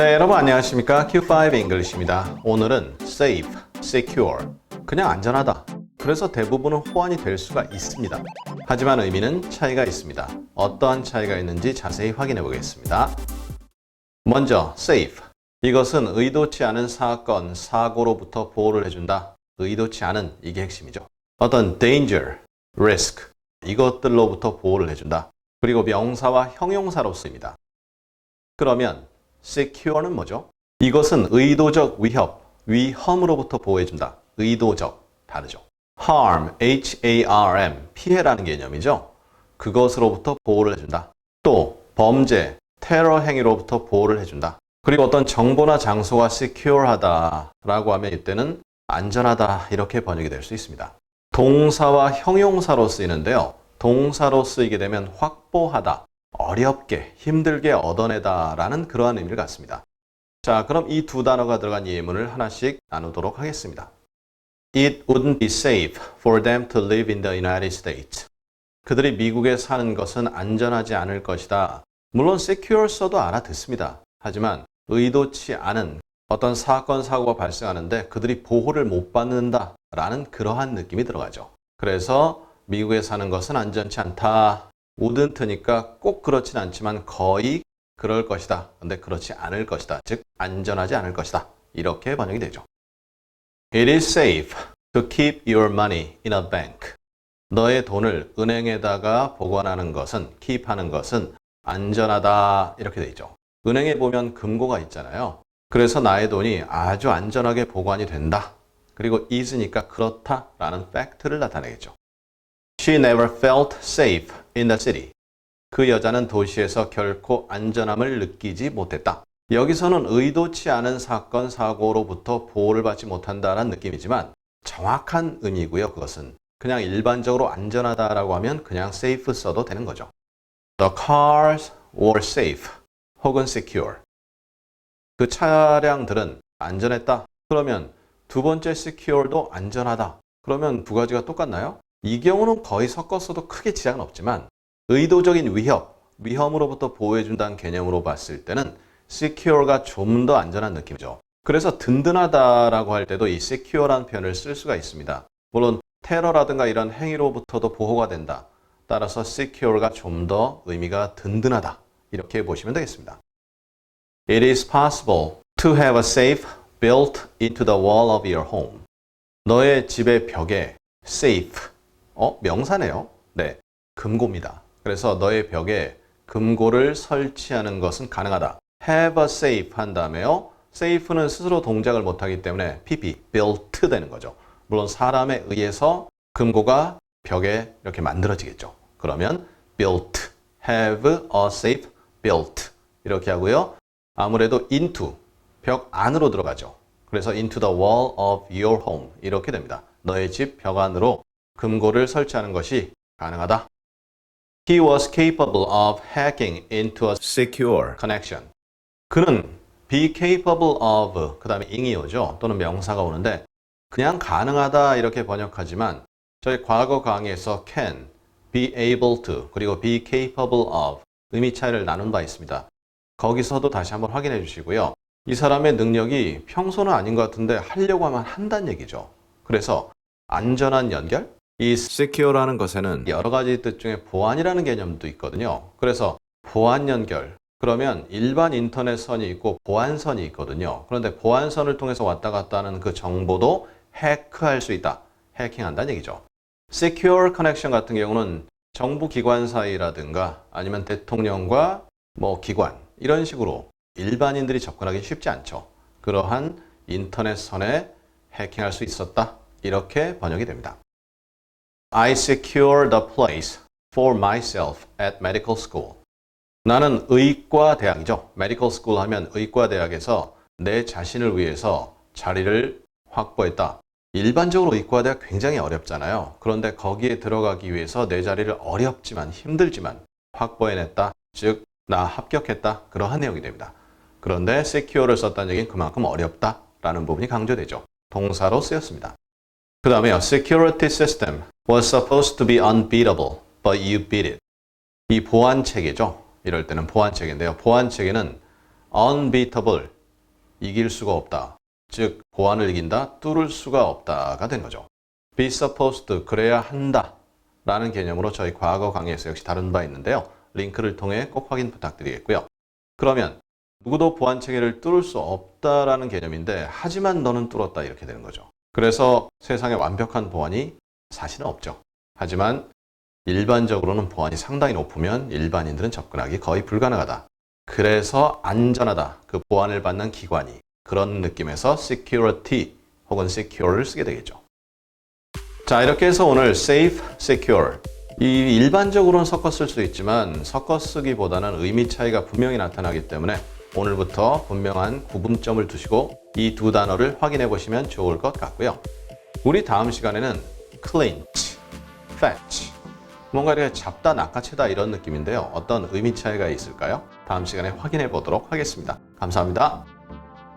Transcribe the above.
네, 여러분 안녕하십니까? Q5 English입니다. 오늘은 safe, secure, 그냥 안전하다. 그래서 대부분은 호환이 될 수가 있습니다. 하지만 의미는 차이가 있습니다. 어떠한 차이가 있는지 자세히 확인해 보겠습니다. 먼저 safe. 이것은 의도치 않은 사건, 사고로부터 보호를 해준다. 의도치 않은 이게 핵심이죠. 어떤 danger, risk 이것들로부터 보호를 해준다. 그리고 명사와 형용사로 쓰입니다. 그러면 secure는 뭐죠? 이것은 의도적 위협, 위험으로부터 보호해준다. 의도적, 다르죠. harm, h-a-r-m, 피해라는 개념이죠. 그것으로부터 보호를 해준다. 또 범죄, 테러 행위로부터 보호를 해준다. 그리고 어떤 정보나 장소가 secure하다라고 하면 이때는 안전하다 이렇게 번역이 될 수 있습니다. 동사와 형용사로 쓰이는데요. 동사로 쓰이게 되면 확보하다, 어렵게, 힘들게 얻어내다 라는 그러한 의미를 갖습니다. 자, 그럼 이 두 단어가 들어간 예문을 하나씩 나누도록 하겠습니다. It wouldn't be safe for them to live in the United States. 그들이 미국에 사는 것은 안전하지 않을 것이다. 물론 secure 써도 알아듣습니다. 하지만 의도치 않은 어떤 사건, 사고가 발생하는데 그들이 보호를 못 받는다 라는 그러한 느낌이 들어가죠. 그래서 미국에 사는 것은 안전치 않다. Wouldn't니까 꼭 그렇진 않지만 거의 그럴 것이다. 근데 그렇지 않을 것이다. 즉 안전하지 않을 것이다. 이렇게 번역이 되죠. It is safe to keep your money in a bank. 너의 돈을 은행에다가 보관하는 것은 keep하는 것은 안전하다 이렇게 되죠. 은행에 보면 금고가 있잖아요. 그래서 나의 돈이 아주 안전하게 보관이 된다. 그리고 is니까 그렇다라는 팩트를 나타내겠죠. She never felt safe in the city. 그 여자는 도시에서 결코 안전함을 느끼지 못했다. 여기서는 의도치 않은 사건, 사고로부터 보호를 받지 못한다는 느낌이지만 정확한 의미고요. 그것은 그냥 일반적으로 안전하다라고 하면 그냥 safe 써도 되는 거죠. The cars were safe 혹은 secure. 그 차량들은 안전했다. 그러면 두 번째 secure도 안전하다. 그러면 두 가지가 똑같나요? 이 경우는 거의 섞었어도 크게 지장은 없지만 의도적인 위협, 위험으로부터 보호해준다는 개념으로 봤을 때는 secure가 좀 더 안전한 느낌이죠. 그래서 든든하다라고 할 때도 이 secure라는 표현을 쓸 수가 있습니다. 물론 테러라든가 이런 행위로부터도 보호가 된다. 따라서 secure가 좀 더 의미가 든든하다. 이렇게 보시면 되겠습니다. It is possible to have a safe built into the wall of your home. 너의 집의 벽에 safe, 어, 명사네요. 네, 금고입니다. 그래서 너의 벽에 금고를 설치하는 것은 가능하다. have a safe 한 다음에요. safe는 스스로 동작을 못하기 때문에 pp, built 되는 거죠. 물론 사람에 의해서 금고가 벽에 이렇게 만들어지겠죠. 그러면 built, have a safe built 이렇게 하고요. 아무래도 into, 벽 안으로 들어가죠. 그래서 into the wall of your home 이렇게 됩니다. 너의 집 벽 안으로 금고를 설치하는 것이 가능하다. He was capable of hacking into a secure connection. 그는 be capable of 그 다음에 ing이 오죠. 또는 명사가 오는데 그냥 가능하다 이렇게 번역하지만 저희 과거 강의에서 can, be able to 그리고 be capable of 의미 차이를 나눈 바 있습니다. 거기서도 다시 한번 확인해 주시고요. 이 사람의 능력이 평소는 아닌 것 같은데 하려고 하면 한다는 얘기죠. 그래서 안전한 연결? 이 secure라는 것에는 여러 가지 뜻 중에 보안이라는 개념도 있거든요. 그래서 보안 연결. 그러면 일반 인터넷 선이 있고 보안선이 있거든요. 그런데 보안선을 통해서 왔다 갔다 하는 그 정보도 해크할 수 있다. 해킹한다는 얘기죠. secure connection 같은 경우는 정부 기관 사이라든가 아니면 대통령과 뭐 기관 이런 식으로 일반인들이 접근하기 쉽지 않죠. 그러한 인터넷 선에 해킹할 수 있었다. 이렇게 번역이 됩니다. I secure the place for myself at medical school. 나는 의과 대학이죠. medical school 하면 의과 대학에서 내 자신을 위해서 자리를 확보했다. 일반적으로 의과 대학 굉장히 어렵잖아요. 그런데 거기에 들어가기 위해서 내 자리를 어렵지만 힘들지만 확보해냈다. 즉, 나 합격했다. 그러한 내용이 됩니다. 그런데 secure를 썼다는 얘기는 그만큼 어렵다라는 부분이 강조되죠. 동사로 쓰였습니다. 그 다음에요. Security system was supposed to be unbeatable, but you beat it. 이 보안 체계죠. 이럴 때는 보안 체계인데요. 보안 체계는 unbeatable, 이길 수가 없다. 즉, 보안을 이긴다, 뚫을 수가 없다가 된 거죠. be supposed 그래야 한다. 라는 개념으로 저희 과거 강의에서 역시 다룬 바 있는데요. 링크를 통해 꼭 확인 부탁드리겠고요. 그러면 누구도 보안 체계를 뚫을 수 없다라는 개념인데 하지만 너는 뚫었다 이렇게 되는 거죠. 그래서 세상에 완벽한 보안이 사실은 없죠. 하지만 일반적으로는 보안이 상당히 높으면 일반인들은 접근하기 거의 불가능하다. 그래서 안전하다. 그 보안을 받는 기관이 그런 느낌에서 security 혹은 secure를 쓰게 되겠죠. 자, 이렇게 해서 오늘 safe, secure 이 일반적으로는 섞어 쓸 수 있지만 섞어 쓰기보다는 의미 차이가 분명히 나타나기 때문에 오늘부터 분명한 구분점을 두시고 이 두 단어를 확인해 보시면 좋을 것 같고요. 우리 다음 시간에는 clinch, fetch 뭔가 이렇게 잡다 낚아채다 이런 느낌인데요. 어떤 의미 차이가 있을까요? 다음 시간에 확인해 보도록 하겠습니다. 감사합니다.